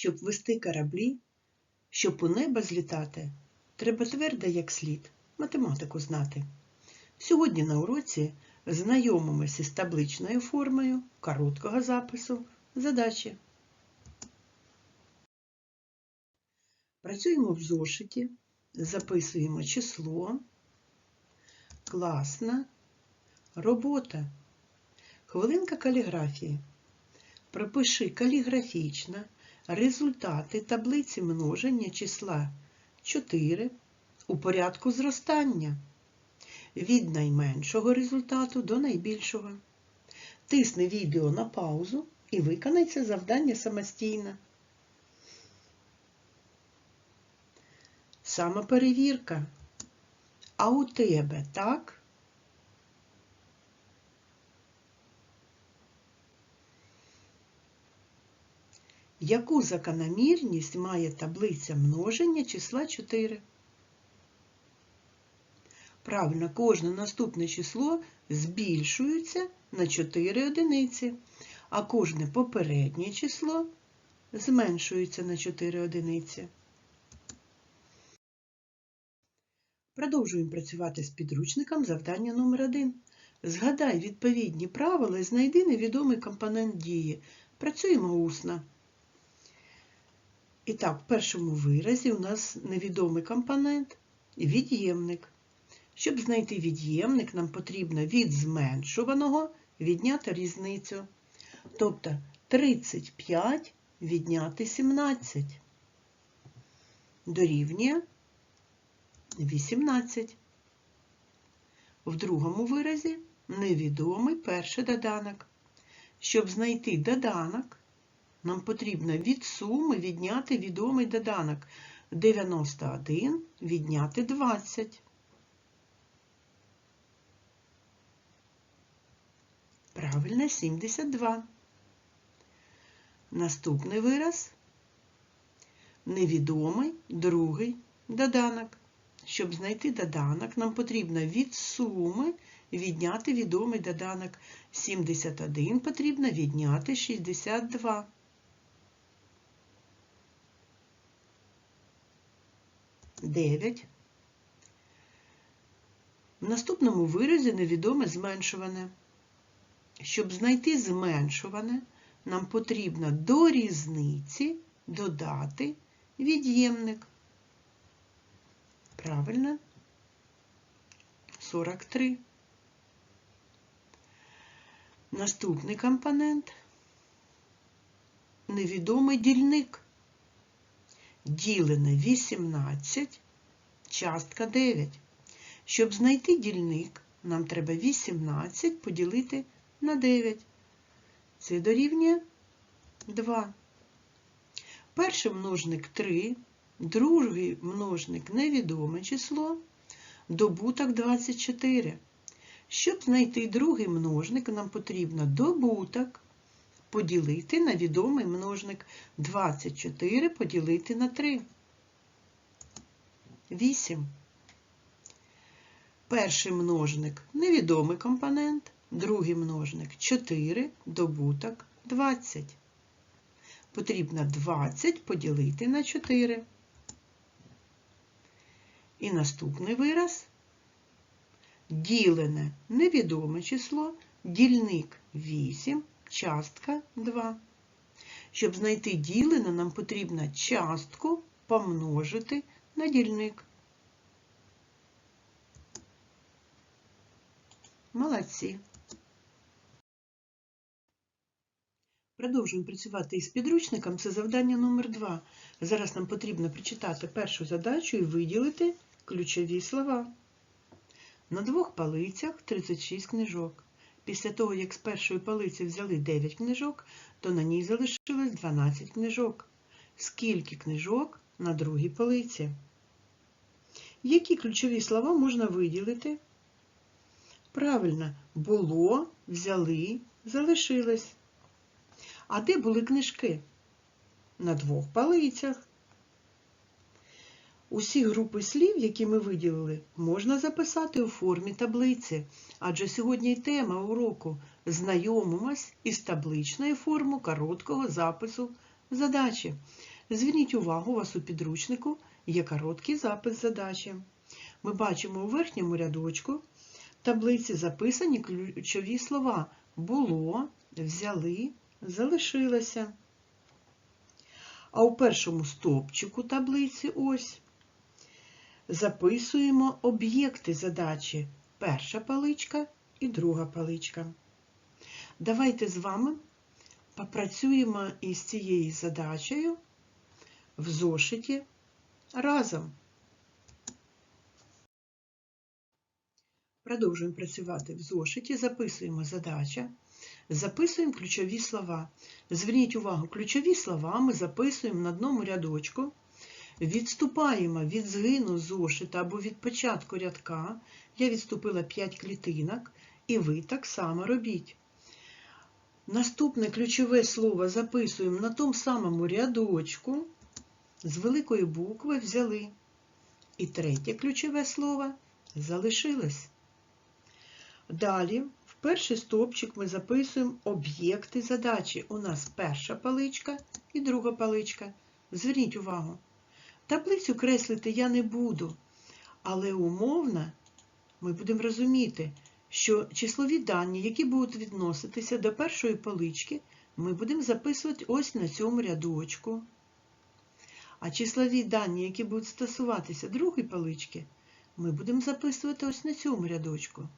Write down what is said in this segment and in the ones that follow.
Щоб вести кораблі, щоб у небо злітати, треба твердо як слід математику знати. Сьогодні на уроці знайомимося з табличною формою короткого запису задачі. Працюємо в зошиті, записуємо число, класна, робота, хвилинка каліграфії. Пропиши каліграфічно результати таблиці множення числа 4 у порядку зростання від найменшого результату до найбільшого. Тисни відео на паузу і виконай це завдання самостійно. Самоперевірка. А у тебе так? Яку закономірність має таблиця множення числа 4? Правильно, кожне наступне число збільшується на 4 одиниці, а кожне попереднє число зменшується на 4 одиниці. Продовжуємо працювати з підручником завдання номер 1 Згадай відповідні правила і знайди невідомий компонент дії. Працюємо усно. І так, в першому виразі у нас невідомий компонент від'ємник. Щоб знайти від'ємник, нам потрібно від зменшуваного відняти різницю. Тобто 35 відняти 17 дорівнює 18. В другому виразі невідомий перший доданок. Щоб знайти доданок, нам потрібно від суми відняти відомий доданок 91 відняти 20. Правильно, 72. Наступний вираз невідомий другий доданок. Щоб знайти доданок, нам потрібно від суми відняти відомий доданок. 71 потрібно відняти 62. Дев'ять. В наступному виразі невідоме зменшуване. Щоб знайти зменшуване, нам потрібно до різниці додати від'ємник. Правильно? 43. Наступний компонент невідомий дільник. Ділене 18, частка 9. Щоб знайти дільник, нам треба 18 поділити на 9. Це дорівнює 2. Перший множник 3, другий множник невідоме число, добуток 24. Щоб знайти другий множник, нам потрібно добуток поділити на відомий множник 24 поділити на 3. 8. Перший множник невідомий компонент, другий множник 4, добуток 20. Потрібно 20 поділити на 4. І наступний вираз ділене невідоме число, дільник 8, частка 2. Щоб знайти ділене, нам потрібно частку помножити на дільник. Молодці. Продовжуємо працювати із підручником. Це завдання номер 2 Зараз нам потрібно прочитати першу задачу і виділити ключові слова. На двох палицях 36 книжок. Після того, як з першої палиці взяли 9 книжок, то на ній залишилось 12 книжок. Скільки книжок на другій палиці? Які ключові слова можна виділити? Правильно, було, взяли, залишилось. А де були книжки? На двох палицях. Усі групи слів, які ми виділили, можна записати у формі таблиці, адже сьогодні тема уроку знайомимось із табличною формою короткого запису задачі. Зверніть увагу, у вас у підручнику є короткий запис задачі. Ми бачимо у верхньому рядочку таблиці записані ключові слова було, взяли, залишилося. А у першому стовпчику таблиці ось записуємо об'єкти задачі. Перша паличка і друга паличка. Давайте з вами попрацюємо із цією задачею в зошиті разом. Продовжуємо працювати в зошиті, записуємо задача, записуємо ключові слова. Зверніть увагу, ключові слова ми записуємо на одному рядочку, відступаємо від згину зошита або від початку рядка. Я відступила 5 клітинок, і ви так само робіть. Наступне ключове слово записуємо на тому самому рядочку, з великої букви взяли. І третє ключове слово залишилось. Далі, в перший стовпчик ми записуємо об'єкти задачі. У нас перша паличка і друга паличка. Зверніть увагу. Таблицю креслити я не буду, але умовно ми будемо розуміти, що числові дані, які будуть відноситися до першої палички, ми будемо записувати ось на цьому рядочку. А числові дані, які будуть стосуватися другої палички, ми будемо записувати ось на цьому рядочку.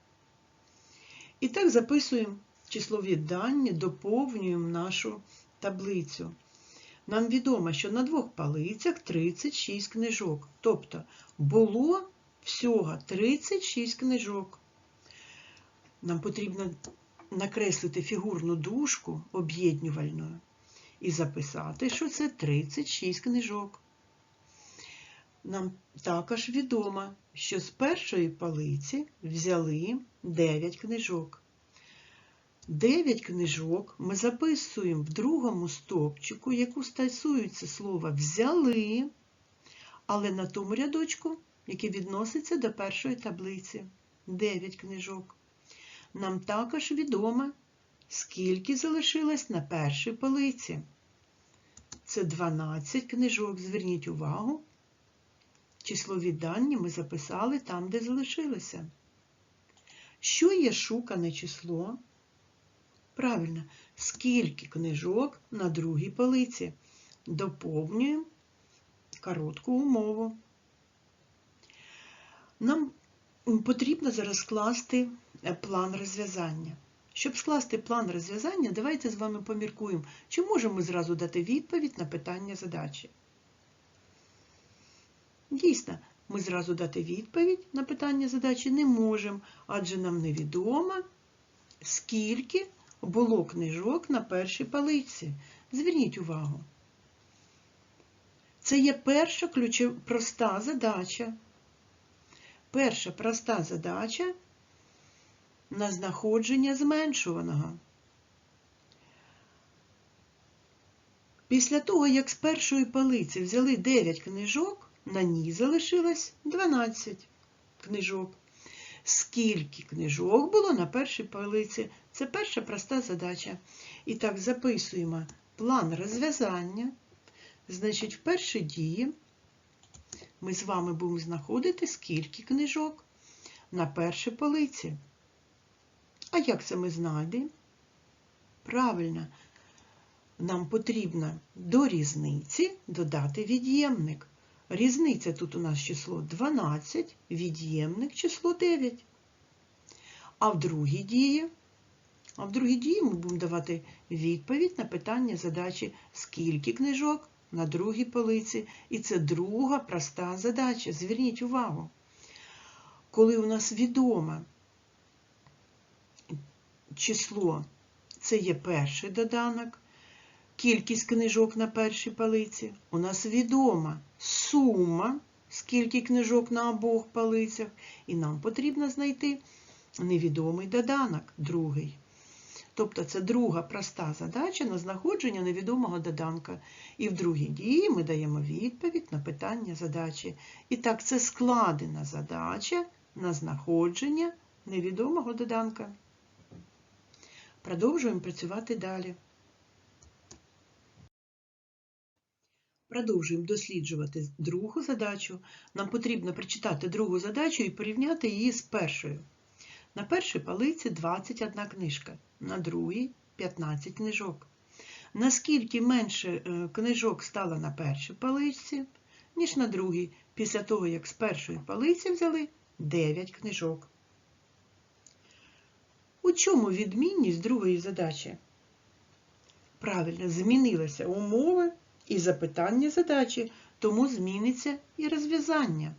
І так записуємо числові дані, доповнюємо нашу таблицю. Нам відомо, що на двох палицях 36 книжок. Тобто було всього 36 книжок. Нам потрібно накреслити фігурну дужку об'єднювальною і записати, що це 36 книжок. Нам також відомо, що з першої палиці взяли 9 книжок. 9 книжок ми записуємо в другому стовпчику, яку стосується слова взяли, але на тому рядочку, який відноситься до першої таблиці. 9 книжок. Нам також відомо, скільки залишилось на першій полиці. Це 12 книжок. Зверніть увагу. Числові дані ми записали там, де залишилося. Що є шукане число? Правильно, скільки книжок на другій полиці? Доповнюємо коротку умову. Нам потрібно зараз скласти план розв'язання. Щоб скласти план розв'язання, давайте з вами поміркуємо, чи можемо ми зразу дати відповідь на питання задачі. Дійсно, ми зразу дати відповідь на питання задачі не можемо, адже нам невідомо, скільки було книжок на першій палиці. Зверніть увагу. Це є перша ключова проста задача. Перша проста задача на знаходження зменшуваного. Після того, як з першої палиці взяли 9 книжок, на ній залишилось 12 книжок. Скільки книжок було на першій полиці? Це перша проста задача. І так, записуємо план розв'язання. Значить, в першій дії ми з вами будемо знаходити, скільки книжок на першій полиці. А як це ми знайдемо? Правильно, нам потрібно до різниці додати від'ємник. Різниця тут у нас число 12, від'ємник число 9. А в другій дії, а в другій дії ми будемо давати відповідь на питання задачі, скільки книжок на другій полиці. І це друга проста задача. Зверніть увагу. Коли у нас відоме число, це є перший доданок, кількість книжок на першій полиці, у нас відома сума, скільки книжок на обох полицях, і нам потрібно знайти невідомий доданок, другий. Тобто це друга проста задача на знаходження невідомого доданка. І в другій дії ми даємо відповідь на питання задачі. І так, це складена задача на знаходження невідомого доданка. Продовжуємо працювати далі. Продовжуємо досліджувати другу задачу. Нам потрібно прочитати другу задачу і порівняти її з першою. На першій полиці 21 книжка, на другій 15 книжок. Наскільки менше е, книжок стало на першій поличці, ніж на другій, після того, як з першої полиці взяли 9 книжок. У чому відмінність другої задачі? Правильно, змінилися умови і запитання задачі, тому зміниться і розв'язання.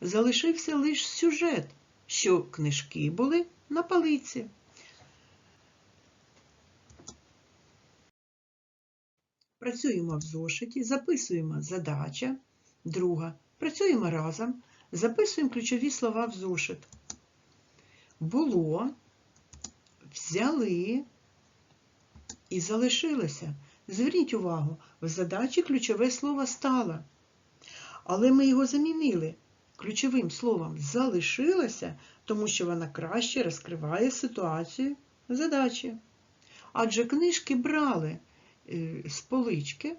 Залишився лише сюжет, що книжки були на полиці. Працюємо в зошиті, записуємо задача, друга. Працюємо разом, записуємо ключові слова в зошит. Було, взяли і залишилося. Зверніть увагу, в задачі ключове слово стало. Але ми його замінили ключовим словом залишилося, тому що вона краще розкриває ситуацію задачі. Адже книжки брали е, з полички,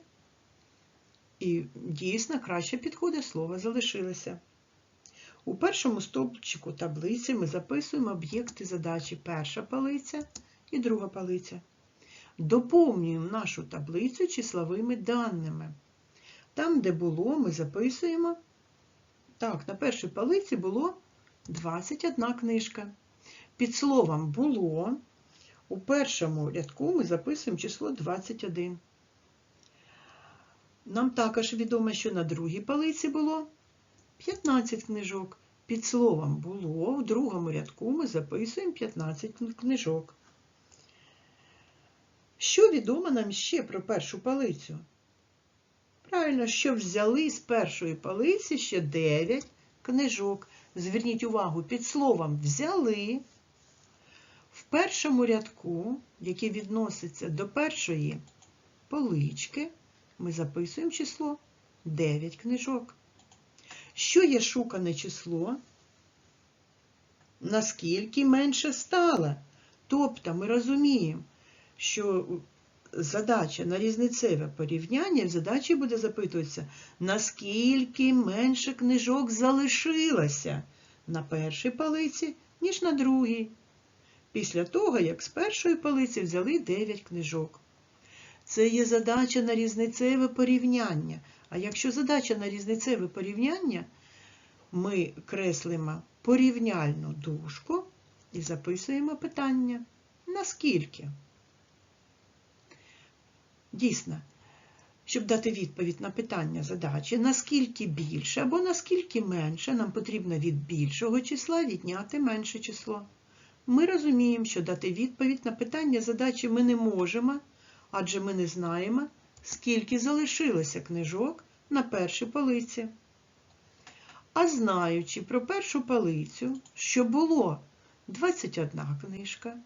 і дійсно краще підходить слово залишилося. У першому стовпчику таблиці ми записуємо об'єкти задачі перша полиця і друга полиця. Доповнюємо нашу таблицю числовими даними. Там, де було, ми записуємо. Так, на першій полиці було 21 книжка. Під словом було. У першому рядку ми записуємо число 21. Нам також відомо, що на другій полиці було 15 книжок. Під словом було, в другому рядку ми записуємо 15 книжок. Що відомо нам ще про першу палицю? Правильно, що взяли з першої палиці ще 9 книжок. Зверніть увагу, під словом взяли. В першому рядку, який відноситься до першої полички, ми записуємо число 9 книжок. Що є шукане число? Наскільки менше стало? Тобто ми розуміємо, що задача на різницеве порівняння в задачі буде запитуватися, наскільки менше книжок залишилося на першій полиці, ніж на другій. Після того, як з першої полиці взяли 9 книжок. Це є задача на різницеве порівняння. А якщо задача на різницеве порівняння, ми креслимо порівняльну дужку і записуємо питання. Наскільки? Дійсно, щоб дати відповідь на питання задачі, наскільки більше або наскільки менше, нам потрібно від більшого числа відняти менше число. Ми розуміємо, що дати відповідь на питання задачі ми не можемо, адже ми не знаємо, скільки залишилося книжок на першій полиці. А знаючи про першу полицю, що було 21 книжка,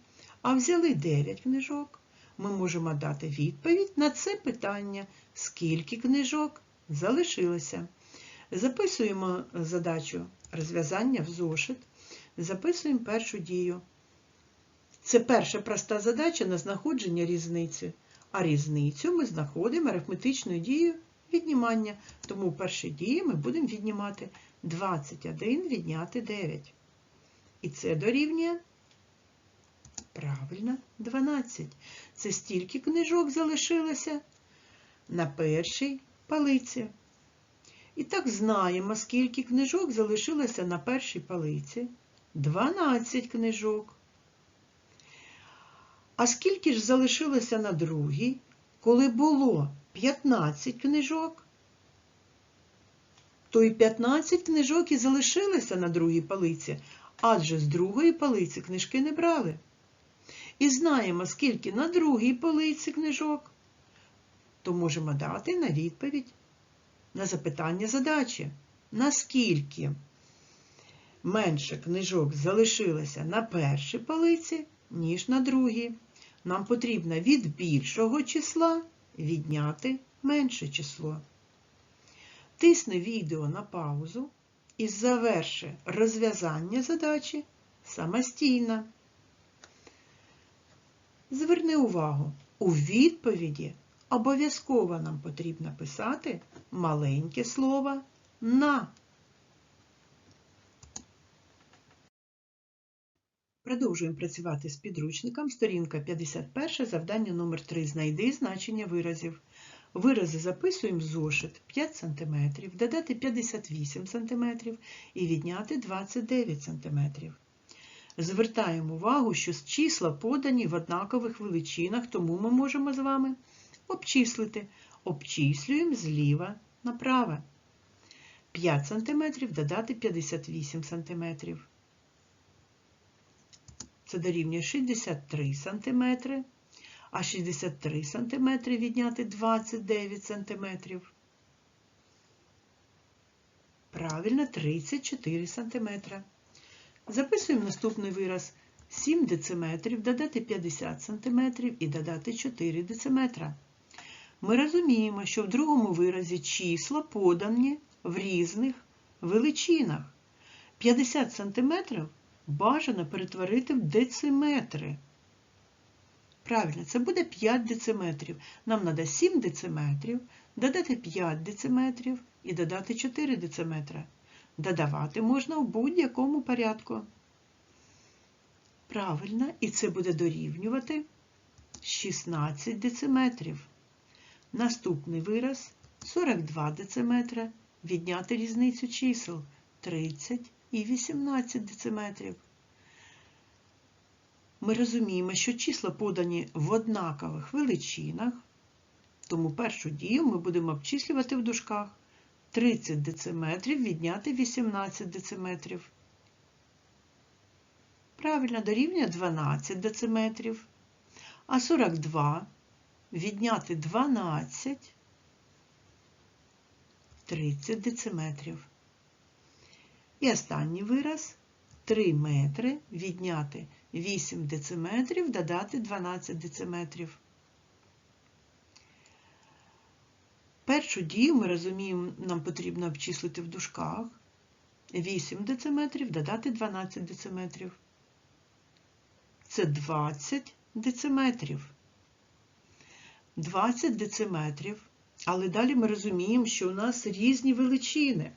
а взяли 9 книжок, ми можемо дати відповідь на це питання, скільки книжок залишилося. Записуємо задачу розв'язання в зошит, записуємо першу дію. Це перша проста задача на знаходження різниці, а різницю ми знаходимо арифметичною дією віднімання. Тому в першій дії ми будемо віднімати 21 відняти 9. І це дорівнює Правильно, 12. Це стільки книжок залишилося на першій палиці. І так знаємо, скільки книжок залишилося на першій палиці. 12 книжок. А скільки ж залишилося на другій, коли було 15 книжок? То і 15 книжок і залишилося на другій палиці, адже з другої палиці книжки не брали і знаємо, скільки на другій полиці книжок, то можемо дати на відповідь на запитання задачі. Наскільки менше книжок залишилося на першій полиці, ніж на другій. Нам потрібно від більшого числа відняти менше число. Тисни відео на паузу і заверши розв'язання задачі самостійно. Зверни увагу, у відповіді обов'язково нам потрібно писати маленьке слово на. Продовжуємо працювати з підручником. Сторінка 51, завдання номер 3. Знайди значення виразів. Вирази записуємо зошит 5 см, додати 58 см і відняти 29 см. Звертаємо увагу, що числа подані в однакових величинах, тому ми можемо з вами обчислити. Обчислюємо зліва направо. 5 см додати 58 см. Це дорівнює 63 см, а 63 см відняти 29 см. Правильно, 34 см. Записуємо наступний вираз 7 дециметрів, додати 50 см і додати 4 дециметра. Ми розуміємо, що в другому виразі числа подані в різних величинах. 50 см бажано перетворити в дециметри. Правильно, це буде 5 дециметрів. Нам треба 7 дециметрів, додати 5 дециметрів і додати 4 дециметра. Додавати можна в будь-якому порядку. Правильно, і це буде дорівнювати 16 дециметрів. Наступний вираз 42 дециметра. Відняти різницю чисел 30 і 18 дециметрів. Ми розуміємо, що числа подані в однакових величинах, тому першу дію ми будемо обчислювати в дужках. 30 дециметрів відняти 18 дециметрів. Правильно, дорівнює 12 дециметрів. А 42 відняти 12 30 дециметрів. І останній вираз 3 метри відняти 8 дециметрів, додати 12 дециметрів. Першу дію ми розуміємо, нам потрібно обчислити в дужках 8 дециметрів, додати 12 дециметрів. Це 20 дециметрів. 20 дециметрів, але далі ми розуміємо, що у нас різні величини.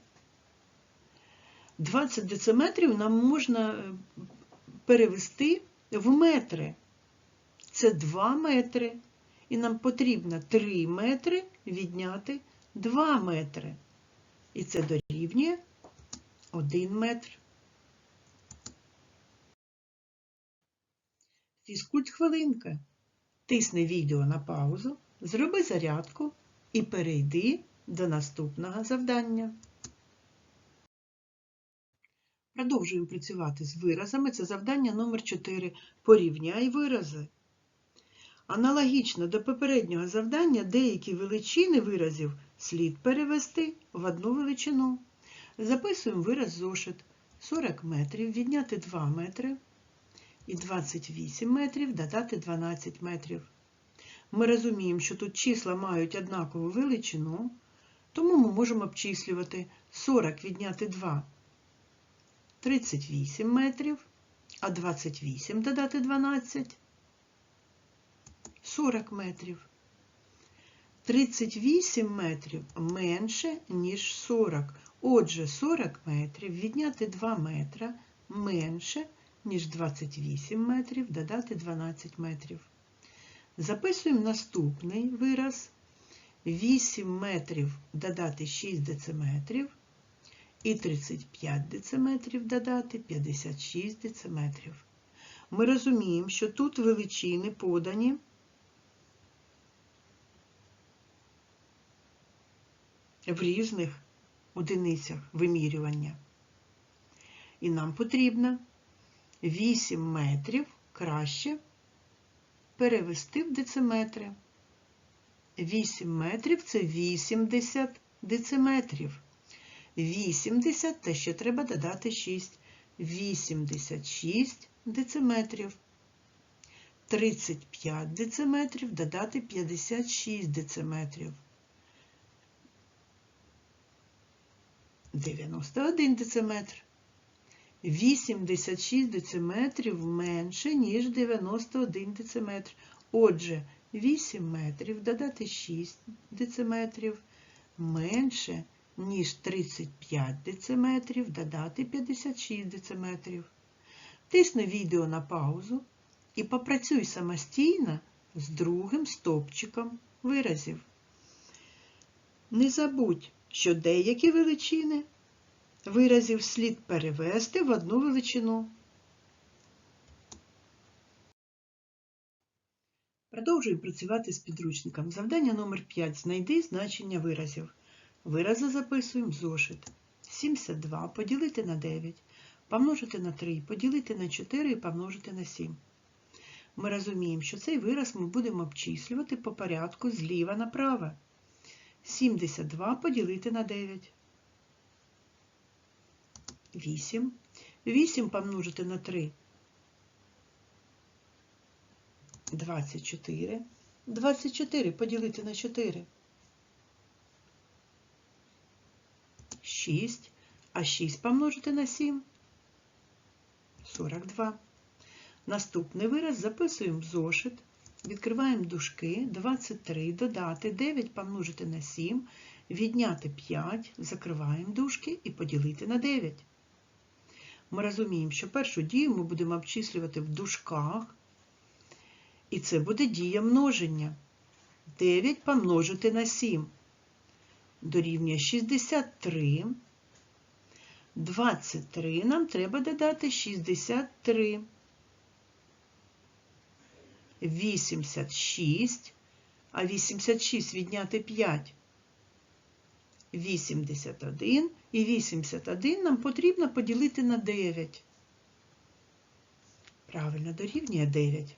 20 дециметрів нам можна перевести в метри. Це 2 метри. І нам потрібно 3 метри відняти 2 метри. І це дорівнює 1 метр. Фізкульт хвилинка. Тисни відео на паузу, зроби зарядку і перейди до наступного завдання. Продовжуємо працювати з виразами. Це завдання номер 4. Порівняй вирази. Аналогічно до попереднього завдання деякі величини виразів слід перевести в одну величину. Записуємо вираз зошит 40 метрів, відняти 2 метри і 28 метрів додати 12 метрів. Ми розуміємо, що тут числа мають однакову величину, тому ми можемо обчислювати 40 відняти 2 38 метрів, а 28 додати 12 40 метрів. 38 метрів менше, ніж 40. Отже, 40 метрів відняти 2 метра менше, ніж 28 метрів, додати 12 метрів. Записуємо наступний вираз. 8 метрів додати 6 дециметрів і 35 дециметрів додати 56 дециметрів. Ми розуміємо, що тут величини подані в різних одиницях вимірювання. І нам потрібно 8 метрів краще перевести в дециметри. 8 метрів це 80 дециметрів. 80, та ще треба додати 6. 86 дециметрів. 35 дециметрів додати 56 дециметрів. 91 дециметр. 86 дециметрів менше, ніж 91 дециметр. Отже, 8 метрів додати 6 дециметрів менше, ніж 35 дециметрів додати 56 дециметрів. Тисни відео на паузу і попрацюй самостійно з другим стовпчиком виразів. Не забудь, що деякі величини виразів слід перевести в одну величину. Продовжуємо працювати з підручником. Завдання номер 5. Знайди значення виразів. Вирази записуємо в зошит. 72 поділити на 9, помножити на 3, поділити на 4 і помножити на 7. Ми розуміємо, що цей вираз ми будемо обчислювати по порядку зліва направо. 72 поділити на 9. 8. 8 помножити на 3. 24. 24 поділити на 4. 6. А 6 помножити на 7. 42. Наступний вираз записуємо в зошит. Відкриваємо дужки 23, додати 9 помножити на 7, відняти 5, закриваємо дужки і поділити на 9. Ми розуміємо, що першу дію ми будемо обчислювати в дужках, і це буде дія множення. 9 помножити на 7 дорівнює 63. 23 нам треба додати 63. 86, а 86 відняти 5. 81 і 81 нам потрібно поділити на 9. Правильно, дорівнює 9.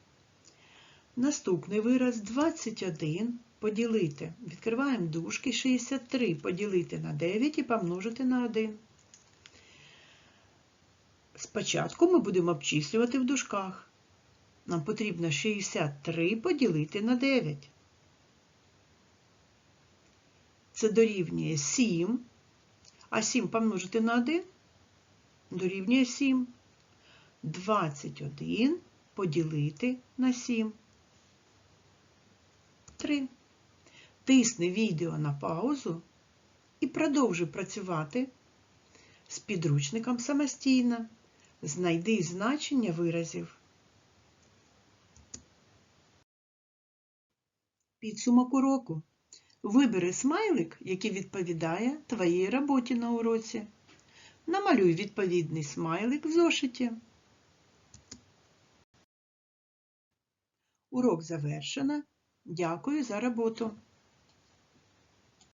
Наступний вираз 21 поділити. Відкриваємо дужки 63 поділити на 9 і помножити на 1. Спочатку ми будемо обчислювати в дужках. Нам потрібно 63 поділити на 9. Це дорівнює 7, а 7 помножити на 1 дорівнює 7. 21 поділити на 7. 3. Тисни відео на паузу і продовжуй працювати з підручником самостійно. Знайди значення виразів. Підсумок уроку. Вибери смайлик, який відповідає твоїй роботі на уроці. Намалюй відповідний смайлик в зошиті. Урок завершено. Дякую за роботу.